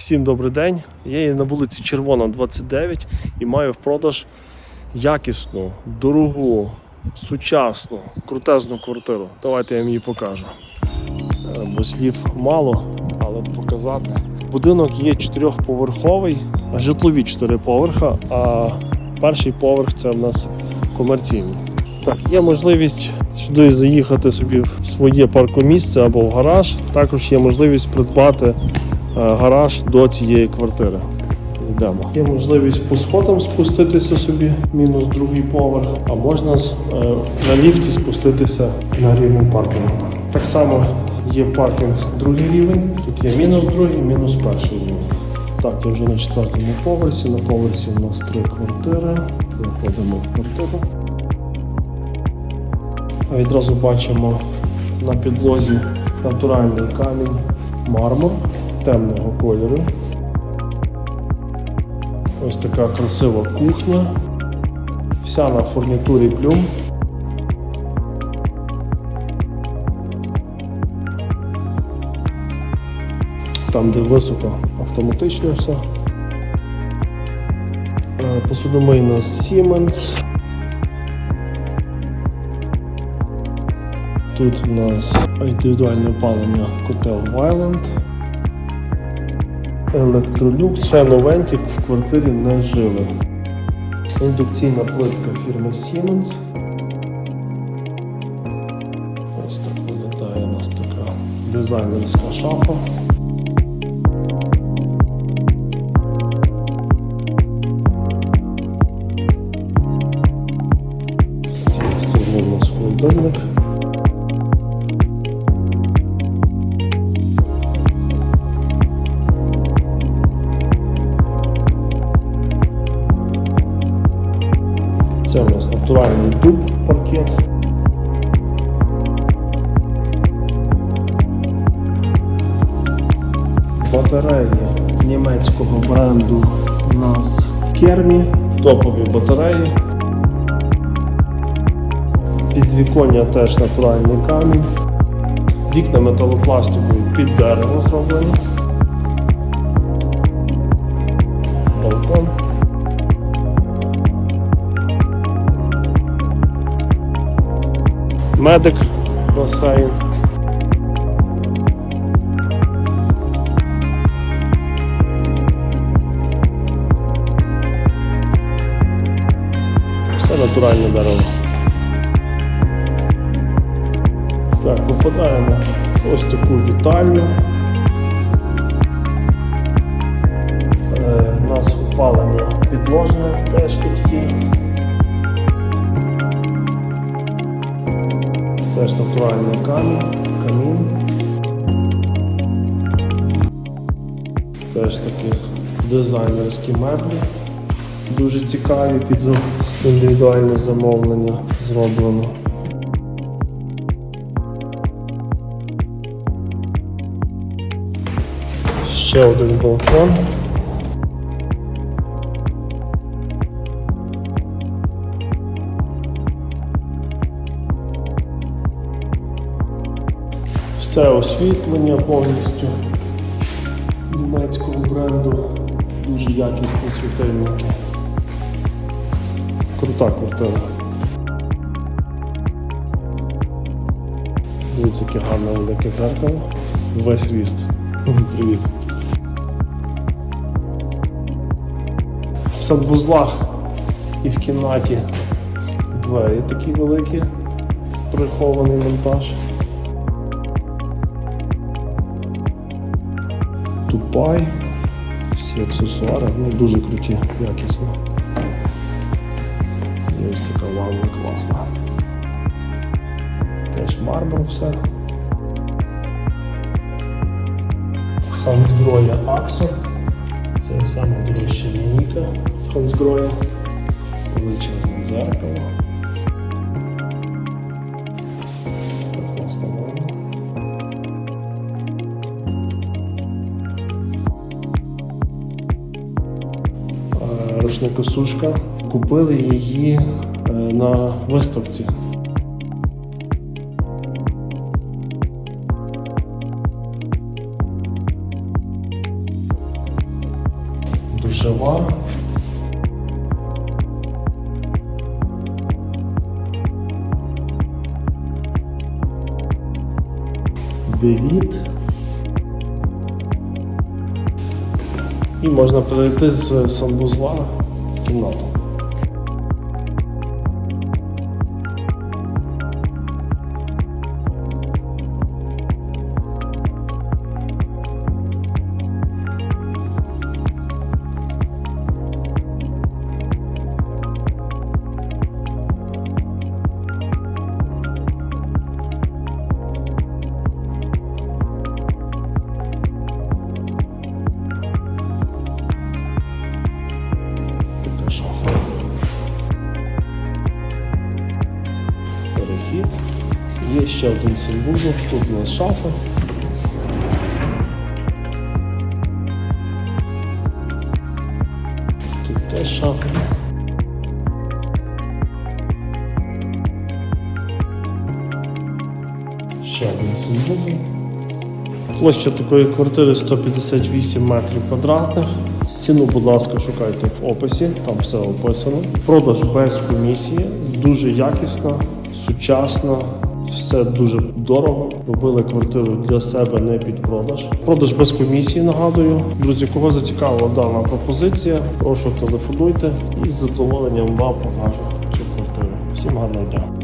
Всім добрий день. Я є на вулиці Червона, 29 і маю в продаж якісну, дорогу, сучасну, крутезну квартиру. Давайте я вам її покажу. Е, Бо слів мало, але показати. Будинок є чотирьохповерховий, а житлові чотири поверха, а перший поверх це в нас комерційний. Так, є можливість сюди заїхати собі в своє паркомісце або в гараж. Також є можливість придбати гараж до цієї квартири. Йдемо. Є можливість по сходам спуститися собі, мінус другий поверх, а можна е, на ліфті спуститися на рівень паркінгу. Так само є паркінг другий рівень, тут є мінус другий, мінус перший рівень. Так, я вже на четвертому поверсі. На поверсі у нас три квартири. Заходимо в квартиру. Відразу бачимо на підлозі натуральний камінь, мармур темного кольору. Ось така красива кухня. Вся на фурнітурі плюм. Там, де високо, автоматично все. Е, Посудомийна Siemens. Тут у нас індивідуальне опалення котел Вайланд. Електролюкс, ще новенький в квартирі не жили. Індукційна плитка фірми Siemens. Ось так виглядає у нас така дизайнерська шафа. З цієї у нас холодильник. Це у нас натуральний дуб паркет. Батареї німецького бренду у нас Кермі, топові батареї. Підвіконня теж натуральний камінь. Вікна металопластикові під дерево зроблені. Медик басейн. Все натуральне дерево. Так, попадаємо ось таку вітальню. Е, у нас опалення підложне теж тут є. Теж натуральний камінь, камін. Теж такі дизайнерські меблі. Дуже цікаві під індивідуальне замовлення зроблено. Ще один балкон. Все освітлення повністю німецького бренду. Дуже якісні світильники. Крута квартира. Дивіться, яке гарне велике дзеркало. Весь ріст. Привіт. В санвузлах і в кімнаті двері такі великі, прихований монтаж. Тупай, всі аксесуари, ну дуже круті, якісно. І ось така ванна класна. Теж мармур все. Хансгроя Аксо. Це саме дорожча лінійка в Хансгроя. Величезне дзеркало. Е, Рушникосушка. Купили її е, на виставці. душева. Девід. І можна перейти з санвузла в кімнату. Є ще один санвузол, тут у нас шафа. Тут теж шафа. Ще один санвузол. Площа такої квартири 158 метрів квадратних. Ціну, будь ласка, шукайте в описі, там все описано. Продаж без комісії, дуже якісна, сучасна, все дуже дорого. Робили квартиру для себе не під продаж. Продаж без комісії, нагадую. Друзі, кого зацікавила дана пропозиція, прошу телефонуйте і з задоволенням вам покажу цю квартиру. Всім гарного дня.